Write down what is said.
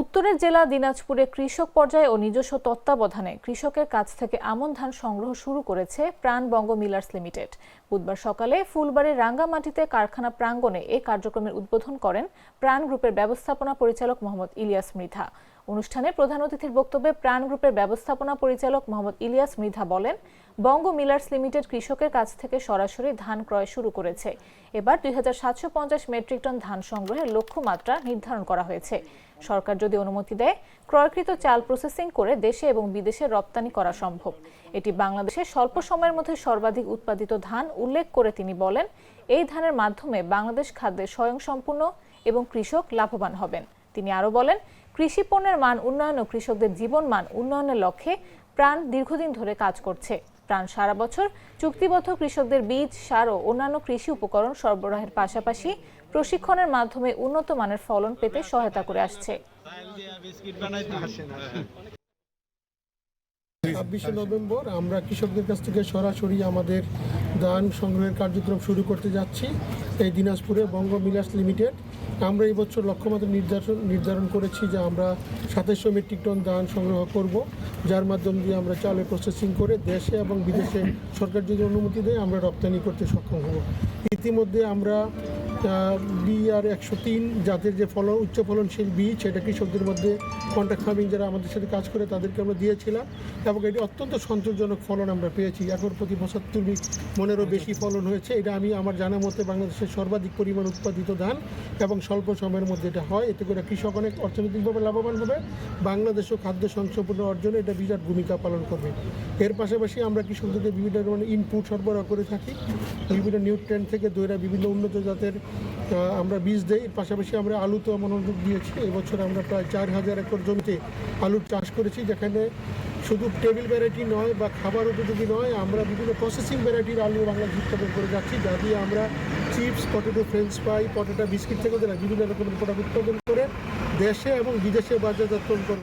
উত্তরের জেলা দিনাজপুরে কৃষক পর্যায়ে ও নিজস্ব তত্ত্বাবধানে কৃষকের কাছ থেকে আমন ধান সংগ্রহ শুরু করেছে প্রাণবঙ্গ মিলার্স লিমিটেড। বুধবার সকালে ফুলবাড়ির রাঙ্গামাটিতে কারখানা প্রাঙ্গণে এ কার্যক্রমের উদ্বোধন করেন প্রাণ গ্রুপের ব্যবস্থাপনা পরিচালক মোহাম্মদ ইলিয়াস মৃধা। অনুষ্ঠানে প্রধান অতিথির বক্তব্যে প্রাণ গ্রুপের ব্যবস্থাপনা পরিচালক মোহাম্মদ ইলিয়াস মৃধা বলেন, বঙ্গ মিলার্স লিমিটেড কৃষকের কাছ থেকে সরাসরি ধান ক্রয় শুরু করেছে। এবার দুই হাজার সাতশো পঞ্চাশ মেট্রিক টন ধান সংগ্রহের লক্ষ্যমাত্রা নির্ধারণ করা হয়েছে। সরকার যদি অনুমতি দেয়, ক্রয়কৃত চাল প্রসেসিং করে দেশে এবং বিদেশে রপ্তানি করা সম্ভব। এটি বাংলাদেশের স্বল্প সময়ের মধ্যে সর্বাধিক উৎপাদিত ধান উল্লেখ করে তিনি বলেন, এই ধানের মাধ্যমে বাংলাদেশ খাদ্যে স্বয়ংসম্পূর্ণ এবং কৃষক লাভবান হবেন। তিনি আরও বলেন, কৃষি পণ্যের মান উন্নয়ন ও কৃষকদের জীবন মান উন্নয়নের লক্ষ্যে প্রাণ দীর্ঘদিন ধরে কাজ করছে। প্রাণ সারা বছর চুক্তিবদ্ধ কৃষকদের বীজ, সার ও অন্যান্য কৃষি উপকরণ সরবরাহের পাশাপাশি প্রশিক্ষণের মাধ্যমে উন্নত মানের ফলন পেতে সহায়তা করে আসছে। ছাব্বিশে নভেম্বর আমরা কৃষকদের কাছ থেকে সরাসরি আমাদের ধান সংগ্রহের কার্যক্রম শুরু করতে যাচ্ছি এই দিনাজপুরে বঙ্গ মিলার্স লিমিটেড। আমরা এই বছর লক্ষ্যমাত্রা নির্ধারণ নির্ধারণ করেছি যে আমরা সাতাশশো মেট্রিক টন ধান সংগ্রহ করব, যার মাধ্যম দিয়ে আমরা চালে প্রসেসিং করে দেশে এবং বিদেশে সরকার যদি অনুমতি দেয়, আমরা রপ্তানি করতে সক্ষম হব। ইতিমধ্যে আমরা বিআর একশো তিন জাতের যে ফলন উচ্চ ফলনশীল বীজ সেটা কৃষকদের মধ্যে কন্ট্রাক্ট ফার্মিং যারা আমাদের সাথে কাজ করে তাদেরকে আমরা দিয়েছিলাম এবং এটি অত্যন্ত সন্তোষজনক ফলন আমরা পেয়েছি। এখন প্রতি পঁচাত্তর মনেরও বেশি ফলন হয়েছে। এটা আমি আমার জানা মতে বাংলাদেশের সর্বাধিক পরিমাণ উৎপাদিত ধান এবং স্বল্প সময়ের মধ্যে এটা হয়। এতে করে কৃষক অনেক অর্থনৈতিকভাবে লাভবান হবে। বাংলাদেশও খাদ্য সংসম্পূর্ণ অর্জনে এটা বিরাট ভূমিকা পালন করবে। এর পাশাপাশি আমরা কৃষকদেরকে বিভিন্ন ধরনের ইনপুট সরবরাহ করে থাকি। বিভিন্ন নিউট্রেন্ট থেকে দৈরা বিভিন্ন উন্নত জাতের আমরা বীজ দেই পাশাপাশি আমরা আলুতেও মনোযোগ দিয়েছি। এবছর আমরা প্রায় চার হাজার একর জমিতে আলুর চাষ করেছি, যেখানে শুধু টেবিল ভ্যারাইটি নয় বা খাবার উপযোগী নয়, আমরা বিভিন্ন প্রসেসিং ভ্যারাইটির আলু বাংলাদেশ উৎপাদন করে যাচ্ছি। যা দিয়ে আমরা chips potato French fry potato biscuit থেকে বিভিন্ন রকমের প্রোডাক্ট উৎপাদন করে দেশে এবং বিদেশে বাজার বাজারজাতকরণ করে